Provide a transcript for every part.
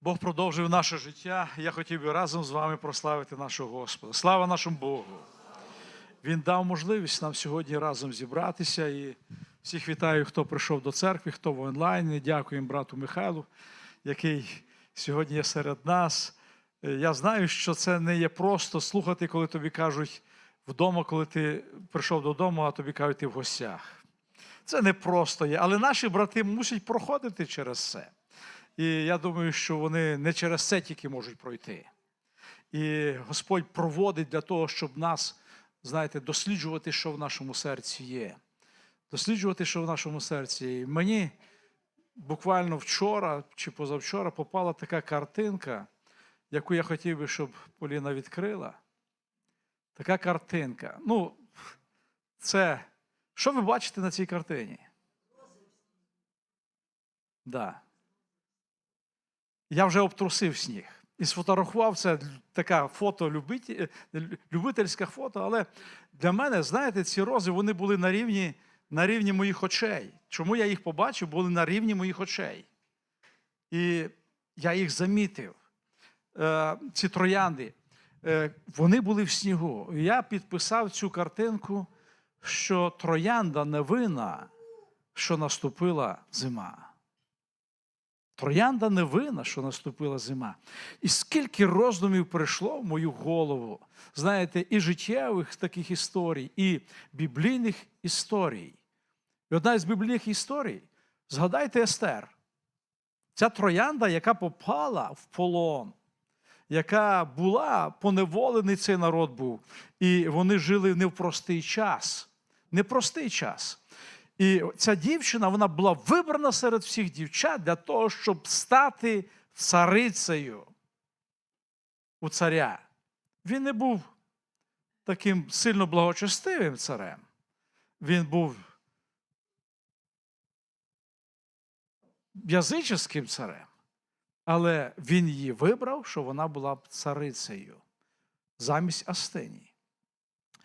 Бог продовжив наше життя. Я хотів би разом з вами прославити нашого Господа. Слава нашому Богу! Він дав можливість нам сьогодні разом зібратися. І всіх вітаю, хто прийшов до церкви, хто в онлайні. Дякуємо брату Михайлу, який сьогодні є серед нас. Я знаю, що це не є просто слухати, коли тобі кажуть вдома, коли ти прийшов додому, а тобі кажуть, ти в гостях. Це не просто є, але наші брати мусять проходити через це. І я думаю, що вони не через це тільки можуть пройти. І Господь проводить для того, щоб нас, знаєте, досліджувати, що в нашому серці є. Досліджувати, що в нашому серці є. І мені буквально вчора чи позавчора попала така картинка, яку я хотів би, щоб Поліна відкрила. Така картинка. Ну, це. Що ви бачите на цій картині? Да. Я вже обтрусив сніг і сфотографував це така фото, е, любительське фото, але для мене, знаєте, ці рози вони були на рівні, на рівні моїх очей. Чому я їх побачив, були на рівні моїх очей. І я їх замітив. Е, Ці троянди, е, вони були в снігу. Я підписав цю картинку, що троянда не винна, що наступила зима. Троянда не винна, що наступила зима. І скільки роздумів прийшло в мою голову, знаєте, і життєвих таких історій, і біблійних історій. І одна із біблійних історій, згадайте Естер. Ця троянда, яка попала в полон, яка була поневолений цей народ був, і вони жили не в простий час. Непростий час. І ця дівчина вона була вибрана серед всіх дівчат для того, щоб стати царицею у царя. Він не був таким сильно благочестивим царем. Він був язичським царем. Але він її вибрав, що вона була б царицею замість Астинії.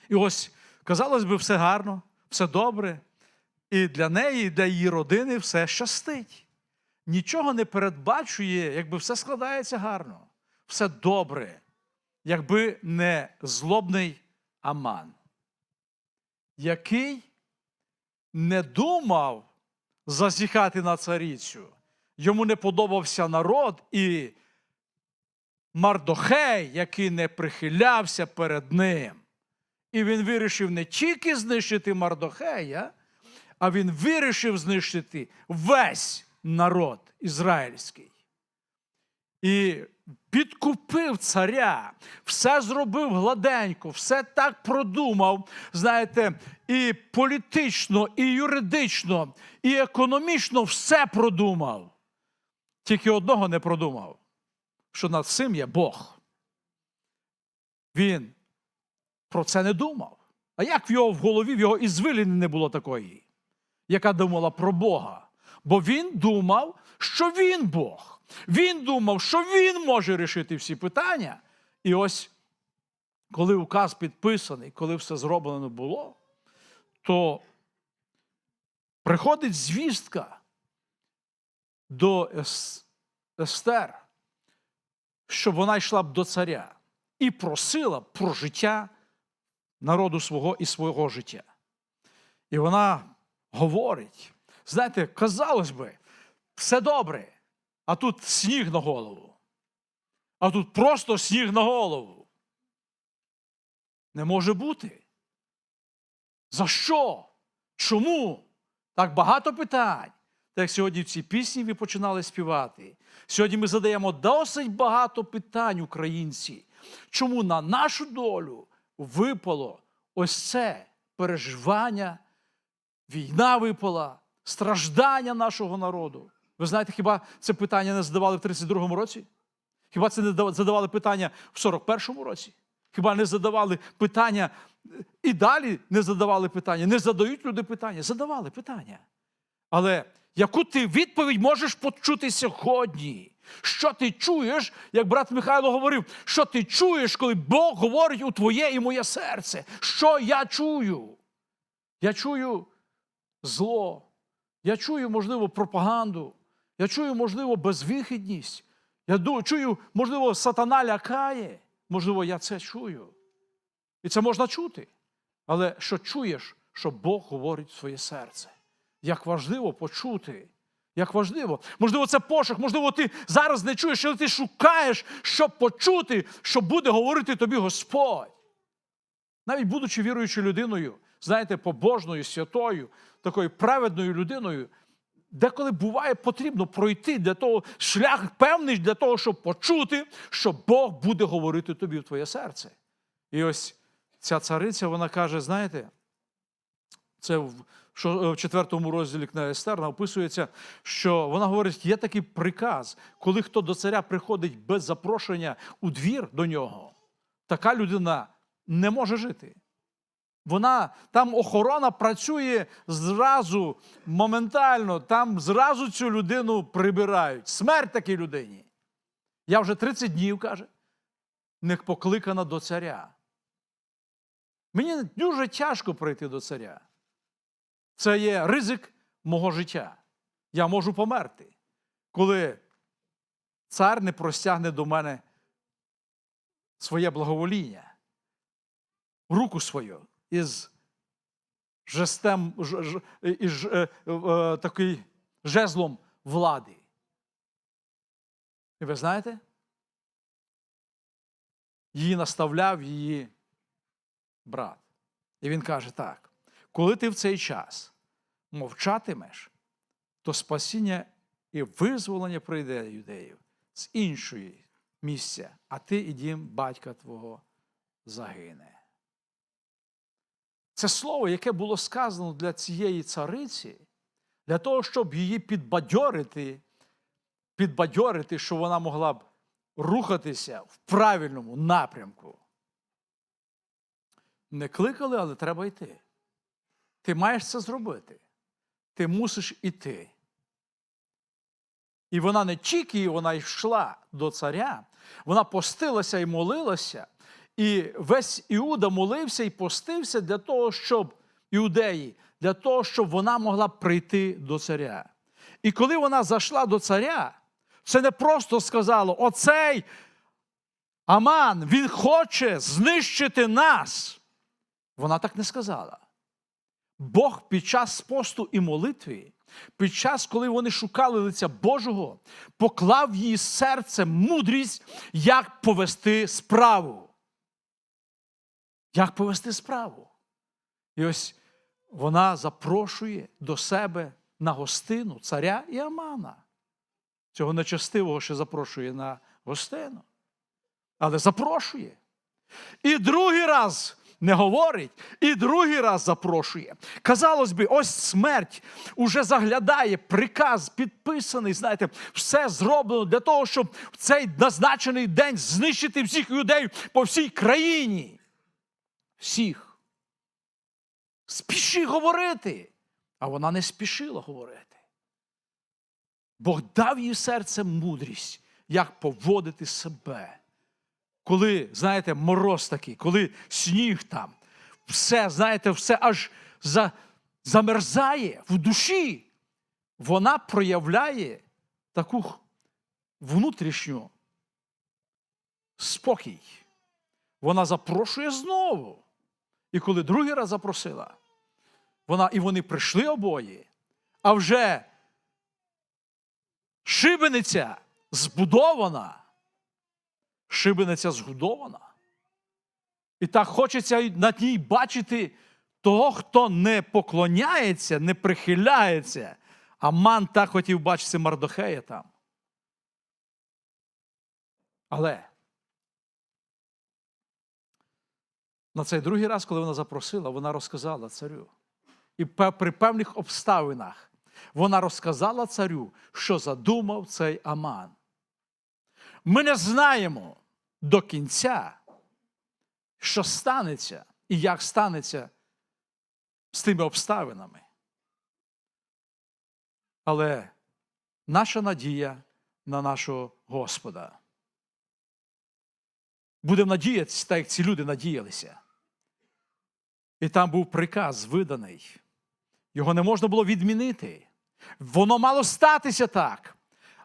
І ось, казалось би, все гарно, все добре. І для неї, і для її родини все щастить. Нічого не передбачує, якби все складається гарно, все добре, якби не злобний Аман, який не думав зазіхати на царицю. Йому не подобався народ і Мардохей, який не прихилявся перед ним. І він вирішив не тільки знищити Мардохея, а він вирішив знищити весь народ ізраїльський. І підкупив царя, все зробив гладенько, все так продумав, знаєте, і політично, і юридично, і економічно все продумав. Тільки одного не продумав, що над цим є Бог. Він про це не думав. А як в його в голові, в його ізвиліни не було такої, яка думала про Бога? Бо він думав, що він Бог. Він думав, що він може рішити всі питання. І ось, коли указ підписаний, коли все зроблено було, то приходить звістка до Естер, щоб вона йшла б до царя і просила про життя народу свого і свого життя. І вона говорить: знаєте, казалось би, все добре, а тут сніг на голову. А тут просто сніг на голову. Не може бути. За що? Чому? Так багато питань. Так як сьогодні в цій пісні ви починали співати. Сьогодні ми задаємо досить багато питань українці. Чому на нашу долю випало ось це переживання, війна випала, страждання нашого народу? Ви знаєте, хіба це питання не задавали в 32-му році? Хіба це не задавали питання в 41-му році? Хіба не задавали питання і далі не задавали питання? Не задають люди питання, задавали питання. Але яку ти відповідь можеш почути сьогодні? Що ти чуєш, як брат Михайло говорив, що ти чуєш, коли Бог говорить у твоє і моє серце? Що я чую? Я чую зло, я чую, можливо, пропаганду, я чую, можливо, безвихідність, Я чую, можливо, сатана лякає, можливо, я це чую. І це можна чути. Але що чуєш, що Бог говорить в своє серце? Як важливо почути. Як важливо. Можливо, це пошук, можливо, ти зараз не чуєш, але ти шукаєш, щоб почути, що буде говорити тобі Господь. Навіть будучи віруючою людиною, знаєте, побожною, святою, такою праведною людиною, деколи буває потрібно пройти для того шлях певний для того, щоб почути, що Бог буде говорити тобі в твоє серце. І ось ця цариця, вона каже: знаєте, це в, що, четвертому розділі книги Естер описується, що вона говорить: є такий приказ, коли хто до царя приходить без запрошення у двір до нього, така людина не може жити. Вона там охорона працює зразу, моментально, там зразу цю людину прибирають. Смерть такій людині. Я вже 30 днів, каже, не покликана до царя. Мені дуже тяжко прийти до царя. Це є ризик мого життя. Я можу померти, коли цар не простягне до мене своє благовоління, руку свою із жестем, ж, ж, із ж, е, е, такий жезлом влади. І ви знаєте? Її наставляв її брат. І він каже так: коли ти в цей час мовчатимеш, то спасіння і визволення прийде юдеїв з іншої місця, а ти і дім батька твого загине. Це слово, яке було сказано для цієї цариці, для того, щоб її підбадьорити, підбадьорити, щоб вона могла б рухатися в правильному напрямку. Не кликали, але треба йти. Ти маєш це зробити. Ти мусиш іти. І вона не тільки вона йшла до царя, вона постилася і молилася, і весь Іуда молився і постився для того, щоб іудеї, для того, щоб вона могла прийти до царя. І коли вона зайшла до царя, це не просто сказало: оцей Аман, він хоче знищити нас. Вона так не сказала. Бог під час посту і молитви, під час, коли вони шукали лиця Божого, поклав її серце мудрість, як повести справу. Як повести справу? І ось вона запрошує до себе на гостину царя і Амана. Цього нечестивого ще запрошує на гостину. Але запрошує. І другий раз не говорить, і другий раз запрошує. Казалось би, ось смерть уже заглядає, приказ підписаний, знаєте, все зроблено для того, щоб в цей назначений день знищити всіх людей по всій країні. Всіх. Спіши говорити. А вона не спішила говорити. Бог дав їй серце мудрість, як поводити себе коли, знаєте, мороз такий, коли сніг там, все, знаєте, все аж за, замерзає в душі, вона проявляє таку внутрішню спокій. Вона запрошує знову. І коли другий раз запросила, вона, і вони прийшли обоє, а вже шибениця збудована шибениця згодована. І так хочеться на ній бачити того, хто не поклоняється, не прихиляється. А ман так хотів бачити Мардохея там. Але на цей другий раз, коли вона запросила, вона розказала царю. І при певних обставинах вона розказала царю, що задумав цей Аман. Ми не знаємо до кінця, що станеться і як станеться з тими обставинами. Але наша надія на нашого Господа. Будемо надіятися, так як ці люди надіялися. І там був приказ виданий. Його не можна було відмінити. Воно мало статися так.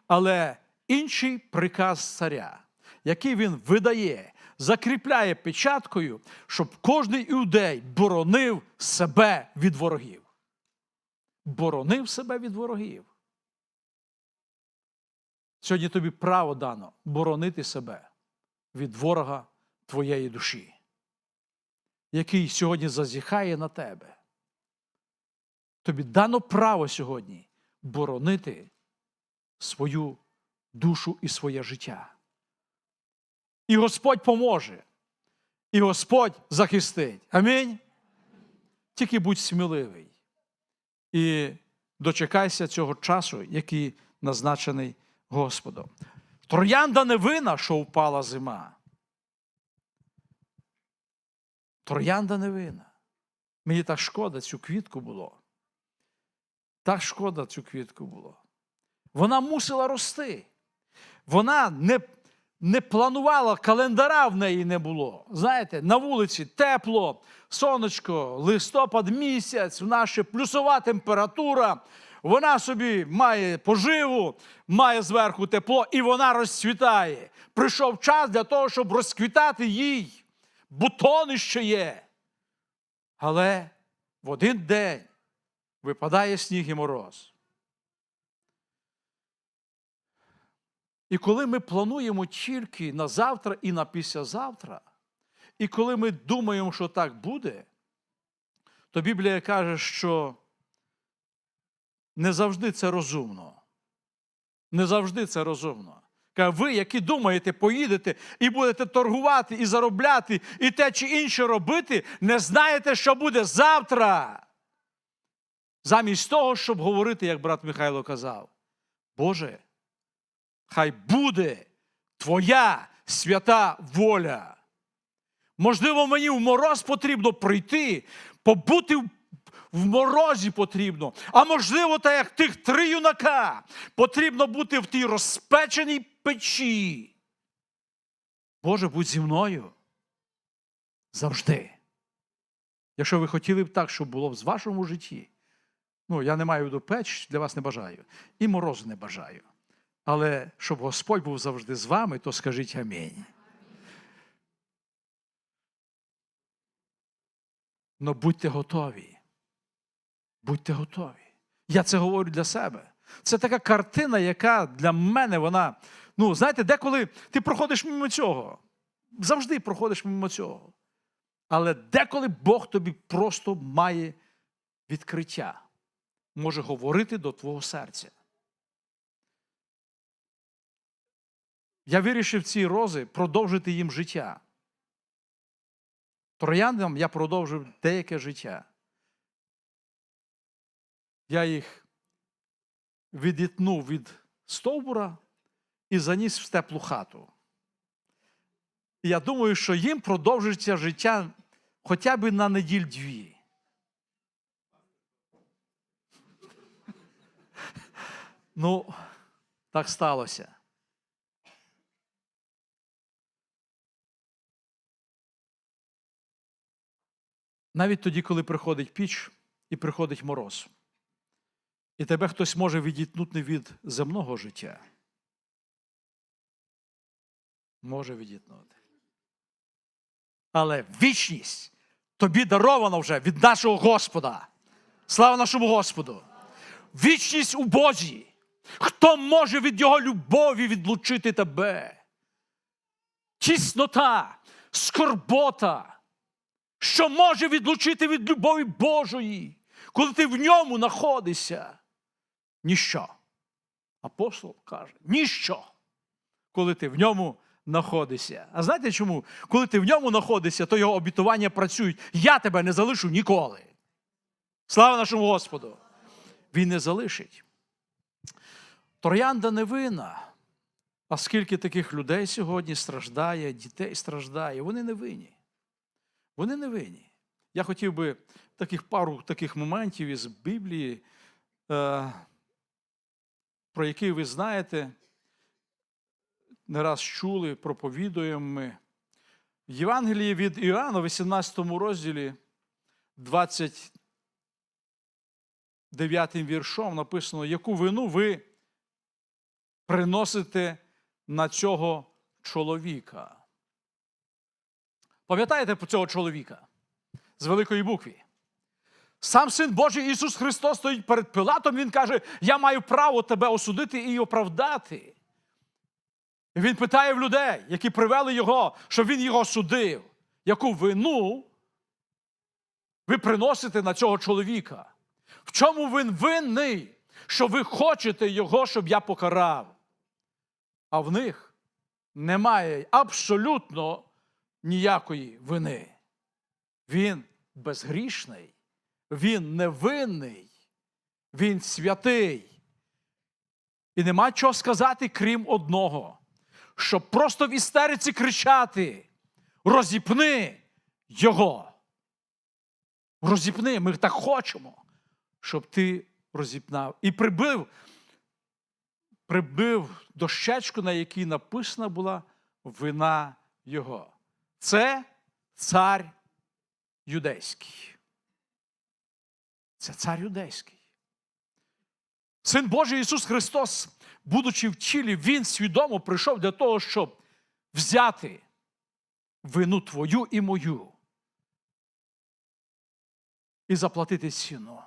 Але інший приказ царя, який він видає, закріпляє печаткою, щоб кожний іудей боронив себе від ворогів. Боронив себе від ворогів. Сьогодні тобі право дано боронити себе від ворога твоєї душі, який сьогодні зазіхає на тебе. Тобі дано право сьогодні боронити свою душу і своє життя. І Господь поможе, і Господь захистить. Амінь. Тільки будь сміливий і дочекайся цього часу, який назначений Господом. Троянда не вина, що впала зима. Троянда не вина. Мені так шкода цю квітку було. Так шкода цю квітку було. Вона мусила рости. Вона не, не планувала, календара в неї не було. Знаєте, на вулиці тепло, сонечко, листопад місяць, в нас плюсова температура. Вона собі має поживу, має зверху тепло, і вона розцвітає. Прийшов час для того, щоб розквітати їй. Бутони ще є. Але в один день випадає сніг і мороз. І коли ми плануємо тільки на завтра і на післязавтра, і коли ми думаємо, що так буде, то Біблія каже, що не завжди це розумно. Не завжди це розумно. Ви, які думаєте, поїдете і будете торгувати і заробляти, і те чи інше робити, не знаєте, що буде завтра. Замість того, щоб говорити, як брат Михайло казав, Боже, хай буде Твоя свята воля. Можливо, мені в мороз потрібно прийти, побути в в морозі потрібно. А можливо, так як тих три юнака, потрібно бути в тій розпеченій печі. Боже, будь зі мною завжди. Якщо ви хотіли б так, щоб було в вашому житті, ну, я не маю до печ, для вас не бажаю, і морозу не бажаю. Але щоб Господь був завжди з вами, то скажіть амінь. Но будьте готові. Будьте готові. Я це говорю для себе. Це така картина, яка для мене вона. Ну, знаєте, деколи ти проходиш мимо цього. Завжди проходиш мимо цього. Але деколи Бог тобі просто має відкриття, може говорити до твого серця. Я вирішив ці рози продовжити їм життя. Трояндам я продовжив деяке життя. Я їх відітнув від стовбура і заніс в теплу хату. Я думаю, що їм продовжиться життя хоча б на неділь дві. Ну, так сталося. Навіть тоді, коли приходить піч і приходить мороз. І тебе хтось може відітнути від земного життя. Може відітнути. Але вічність тобі дарована вже від нашого Господа. Слава нашому Господу! Вічність у Бозі. Хто може від Його любові відлучити тебе? Тіснота, скорбота, що може відлучити від любові Божої, коли ти в ньому знаходишся? Ніщо. Апостол каже, ніщо, коли ти в ньому знаходишся. А знаєте чому? Коли ти в ньому знаходишся, то його обітування працюють. Я тебе не залишу ніколи. Слава нашому Господу! Він не залишить. Троянда не вина. А скільки таких людей сьогодні страждає, дітей страждає, вони не винні. Вони не винні. Я хотів би таких пару таких моментів із Біблії, е, про які ви знаєте, не раз чули, проповідуємо ми. В Євангелії від Іоанна, 18 розділі, 29 віршом написано, яку вину ви приносите на цього чоловіка. Пам'ятаєте цього чоловіка з великої букви? Сам син Божий Ісус Христос стоїть перед Пилатом, Він каже: Я маю право тебе осудити і оправдати. І Він питає в людей, які привели його, щоб він його судив, яку вину ви приносите на цього чоловіка? В чому він винний, що ви хочете його, щоб я покарав? А в них немає абсолютно ніякої вини. Він безгрішний, він невинний, він святий. І нема чого сказати, крім одного, щоб просто в істериці кричати: розіпни його. Розіпни, ми так хочемо, щоб ти розіпнав. І прибив, прибив дощечку, на якій написана була вина його. Це цар юдейський. Це цар юдейський. Син Божий Ісус Христос, будучи в тілі, Він свідомо прийшов для того, щоб взяти вину твою і мою і заплатити ціну.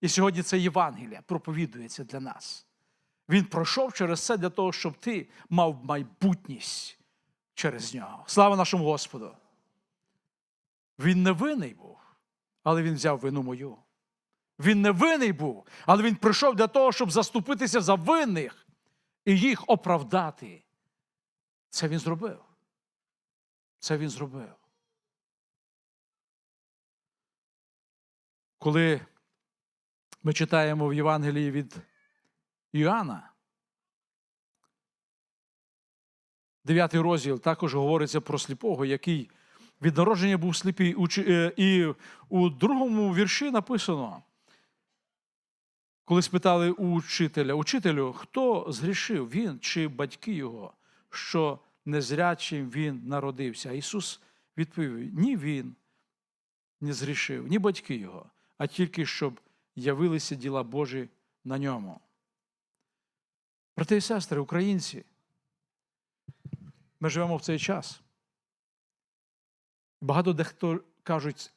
І сьогодні це Євангелія проповідується для нас. Він пройшов через це для того, щоб ти мав майбутність через нього. Слава нашому Господу! Він не винний був, але він взяв вину мою. Він не винний був, але він прийшов для того, щоб заступитися за винних і їх оправдати. Це він зробив. Це він зробив. Коли ми читаємо в Євангелії від Іоанна, 9 розділ також говориться про сліпого, який від народження був сліпий. Е, І у другому вірші написано, коли спитали у учителя, учителю, хто згрішив, він чи батьки його, що незрячим він народився? Ісус відповів: ні він не згрішив, ні батьки його, а тільки щоб явилися діла Божі на ньому. Брати і сестри, українці, ми живемо в цей час. Багато дехто кажуть,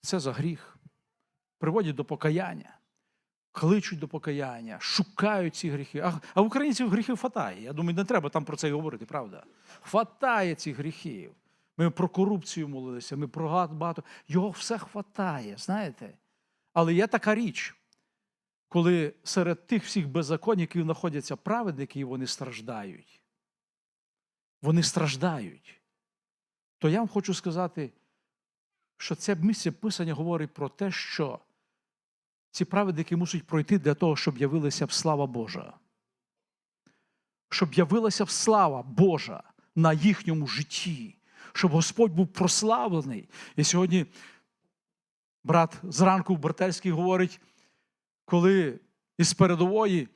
це за гріх, приводять до покаяння, кличуть до покаяння, шукають ці гріхи. А, а в українців гріхів хватає. Я думаю, не треба там про це й говорити, правда? Хватає цих гріхів. Ми про корупцію молилися, ми про багато. Його все хватає, знаєте? Але є така річ, коли серед тих всіх беззаконників знаходяться праведники, і вони страждають. Вони страждають. То я вам хочу сказати, що це місце Писання говорить про те, що ці праведники мусять пройти для того, щоб явилася б слава Божа. Щоб явилася б слава Божа на їхньому житті, щоб Господь був прославлений. І сьогодні брат зранку в Бертельській говорить, коли із передової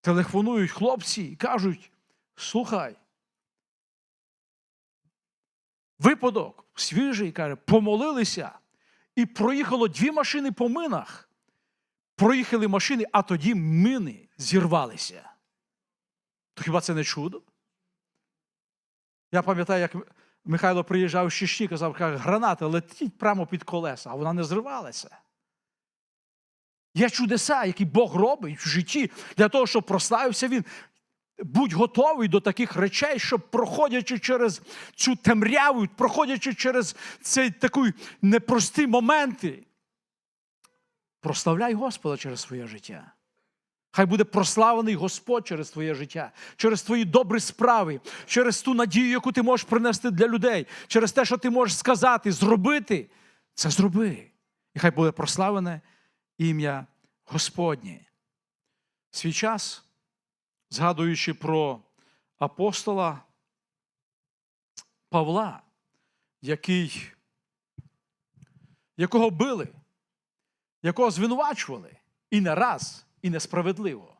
телефонують хлопці і кажуть: слухай, випадок свіжий, каже, помолилися, і проїхало дві машини по минах. Проїхали машини, а тоді мини зірвалися. То хіба це не чудо? Я пам'ятаю, як Михайло приїжджав з Чечні, казав, каже, граната летить прямо під колеса, а вона не зривалася. Є чудеса, які Бог робить в житті для того, щоб прославився він. Будь готовий до таких речей, щоб проходячи через цю темряву, проходячи через ці такі непрості моменти, прославляй Господа через своє життя. Хай буде прославлений Господь через твоє життя, через твої добрі справи, через ту надію, яку ти можеш принести для людей, через те, що ти можеш сказати, зробити, це зроби. І хай буде прославлене ім'я Господнє. Свій час, згадуючи про апостола Павла, який, якого били, якого звинувачували і не раз, і несправедливо.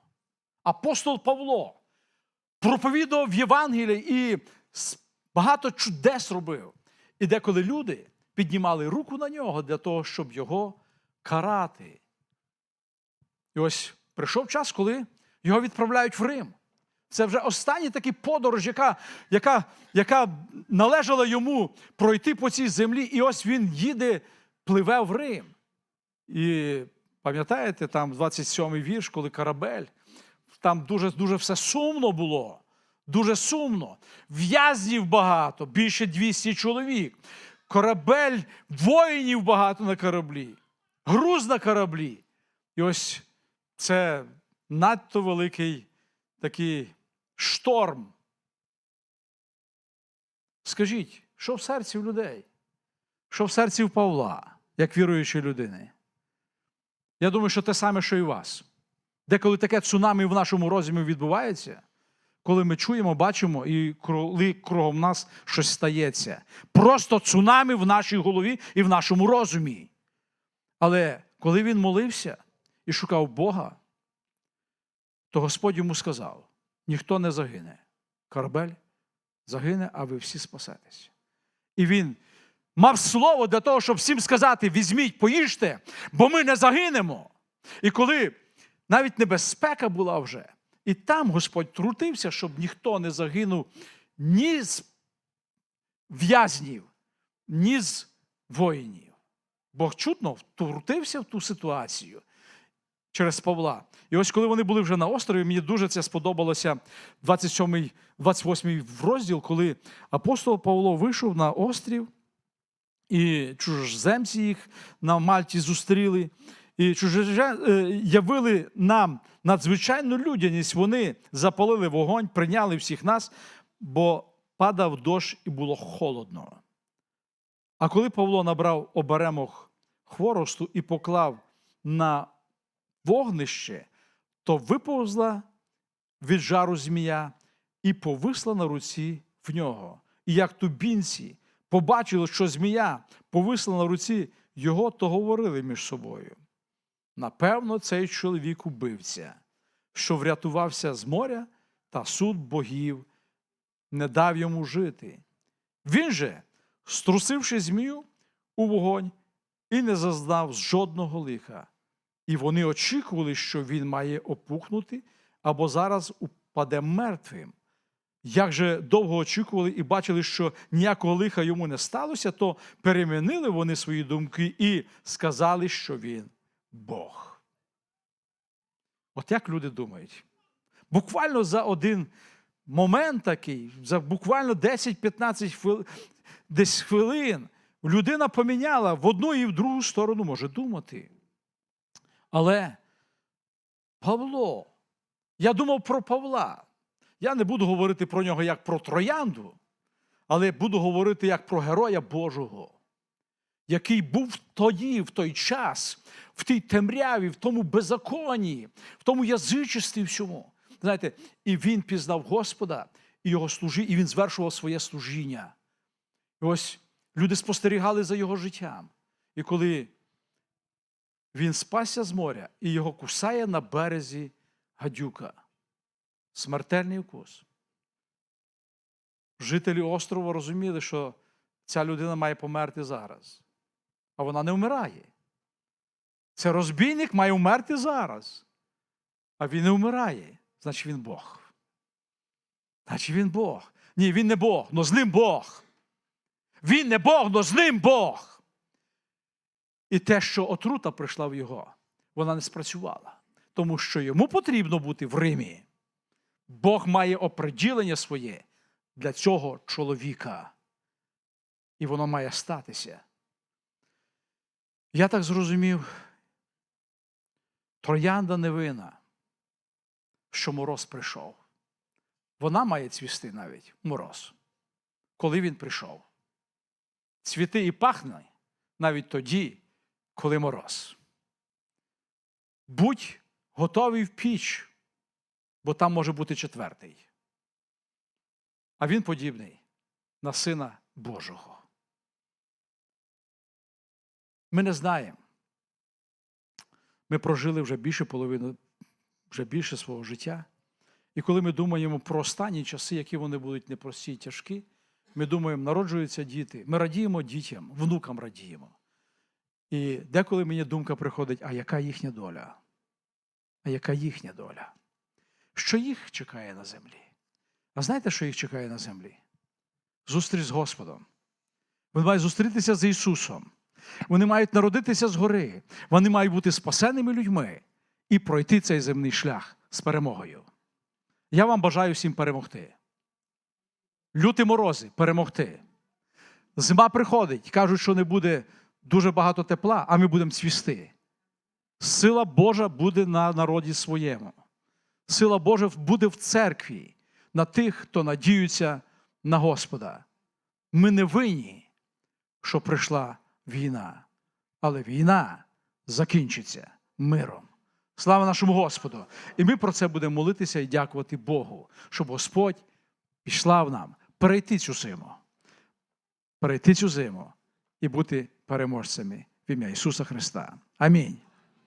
Апостол Павло проповідував Євангелії і багато чудес робив. І деколи люди піднімали руку на нього для того, щоб його карати. І ось прийшов час, коли Його відправляють в Рим. Це вже остання така подорож, яка, яка, яка належала йому пройти по цій землі. І ось він їде, пливе в Рим. І пам'ятаєте, там 27-й вірш, коли корабель, там дуже, дуже все сумно було. Дуже сумно. В'язнів багато, більше 200 чоловік. Корабель, воїнів багато на кораблі, груз на кораблі. І ось це надто великий такий шторм. Скажіть, що в серці в людей? Що в серці в Павла, як віруючої людини? Я думаю, що те саме, що і вас. Деколи таке цунамі в нашому розумі відбувається, коли ми чуємо, бачимо, і коли кругом нас щось стається. Просто цунамі в нашій голові і в нашому розумі. Але коли він молився і шукав Бога, то Господь йому сказав: ніхто не загине. Корабель загине, а ви всі спасетеся. І він мав слово для того, щоб всім сказати: візьміть, поїжте, бо ми не загинемо. І коли навіть небезпека була вже, і там Господь трутився, щоб ніхто не загинув ні з в'язнів, ні з воїнів. Бог чутно втрутився в ту ситуацію через Павла. І ось коли вони були вже на острові, мені дуже це сподобалося 27, 28 розділ, коли апостол Павло вийшов на острів, і чужоземці їх на Мальті зустріли. І чужозем... е, явили нам надзвичайну людяність. Вони запалили вогонь, прийняли всіх нас, бо падав дощ і було холодно. А коли Павло набрав оберемок хворосту і поклав на вогнище, то виповзла від жару змія і повисла на руці в нього. І як тубінці побачили, що змія повисла на руці його, то говорили між собою. Напевно, цей чоловік убивця, що врятувався з моря, та суд богів не дав йому жити. Він же, струсивши змію у вогонь, і не зазнав жодного лиха. І вони очікували, що він має опухнути або зараз упаде мертвим. Як же довго очікували і бачили, що ніякого лиха йому не сталося, то перемінили вони свої думки і сказали, що він Бог. От як люди думають? Буквально за один момент такий, за буквально 10-15 хвилин, десь хвилин, людина поміняла в одну і в другу сторону може думати. Але Павло, я думав про Павла. Я не буду говорити про нього як про троянду, але буду говорити як про героя Божого, який був тоді, в той час, в тій темряві, в тому беззаконні, в тому язичестві всьому. Знаєте, і він пізнав Господа і його служи, і він звершував своє служіння. І ось люди спостерігали за його життям. І коли він спасся з моря і його кусає на березі гадюка. Смертельний укус. Жителі острова розуміли, що ця людина має померти зараз. А вона не вмирає. Це розбійник має вмерти зараз. А він не вмирає. Значить він Бог. Значить він Бог. Ні, він не Бог, но з ним Бог. Він не Бог, но з ним Бог. І те, що отрута прийшла в його, вона не спрацювала. Тому що йому потрібно бути в Римі. Бог має оприділення своє для цього чоловіка. І воно має статися. Я так зрозумів, троянда не вина, що мороз прийшов. Вона має цвісти навіть мороз, коли він прийшов. Цвіти і пахне навіть тоді, коли мороз. Будь готовий в піч, бо там може бути четвертий. А він подібний на Сина Божого. Ми не знаємо. Ми прожили вже більше половини, вже більше свого життя. І коли ми думаємо про останні часи, які вони будуть непрості і тяжкі, ми думаємо, народжуються діти. Ми радіємо дітям, внукам радіємо. І деколи мені думка приходить, а яка їхня доля? А яка їхня доля? що їх чекає на землі. А знаєте, що їх чекає на землі? Зустріч з Господом. Вони мають зустрітися з Ісусом. Вони мають народитися згори. Вони мають бути спасеними людьми і пройти цей земний шлях з перемогою. Я вам бажаю всім перемогти. Люті морози перемогти. Зима приходить, кажуть, що не буде дуже багато тепла, а ми будемо цвісти. Сила Божа буде на народі своєму. Сила Божа буде в церкві на тих, хто надіються на Господа. Ми не винні, що прийшла війна, але війна закінчиться миром. Слава нашому Господу! І ми про це будемо молитися і дякувати Богу, щоб Господь пішлав нам перейти цю зиму, перейти цю зиму і бути переможцями в ім'я Ісуса Христа. Амінь.